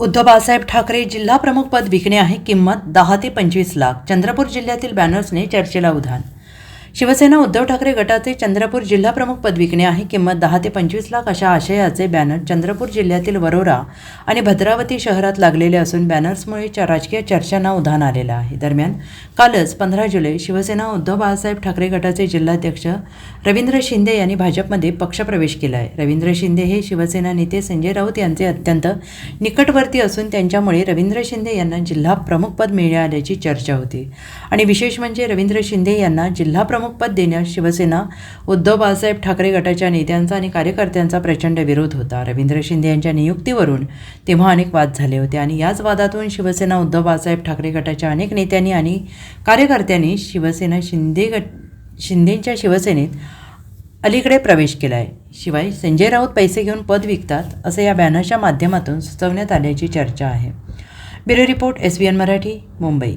उद्धव बाळासाहेब ठाकरे जिल्हा प्रमुख पद विकणे आहे किंमत दहा ते पंचवीस लाख. चंद्रपूर जिल्ह्यातील बॅनर्सने चर्चेला उधाण शिवसेना उद्धव ठाकरे गटाचे चंद्रपूर जिल्हा प्रमुख पद विकणे आहे किंमत दहा ते पंचवीस लाख अशा आशयाचे बॅनर चंद्रपूर जिल्ह्यातील वरोरा आणि भद्रावती शहरात लागलेले असून बॅनर्समुळे च राजकीय चर्चांना उधाण आलेलं आहे. दरम्यान कालच पंधरा जुलै शिवसेना उद्धव बाळासाहेब ठाकरे गटाचे जिल्हाध्यक्ष रवींद्र शिंदे यांनी भाजपमध्ये पक्षप्रवेश केला आहे रवींद्र शिंदे हे शिवसेना नेते संजय राऊत यांचे अत्यंत निकटवर्ती असून त्यांच्यामुळे रवींद्र शिंदे यांना जिल्हा प्रमुख पद मिळाल्याची चर्चा होती. आणि विशेष म्हणजे रवींद्र शिंदे यांना जिल्हा प्रमुख प्रमुखपद देण्यास शिवसेना उद्धव बाळासाहेब ठाकरे गटाच्या नेत्यांचा आणि कार्यकर्त्यांचा प्रचंड विरोध होता. रवींद्र शिंदे यांच्या नियुक्तीवरून तेव्हा अनेक वाद झाले होते आणि याच वादातून शिवसेना उद्धव बाळासाहेब ठाकरे गटाच्या अनेक नेत्यांनी आणि कार्यकर्त्यांनी शिवसेना शिंदे गट शिंदेंच्या शिवसेनेत अलीकडे प्रवेश केला आहे शिवाय संजय राऊत पैसे घेऊन पद विकतात असं या बॅनरच्या माध्यमातून सुचवण्यात आल्याची चर्चा आहे. Bureau report S B N Marathi Mumbai.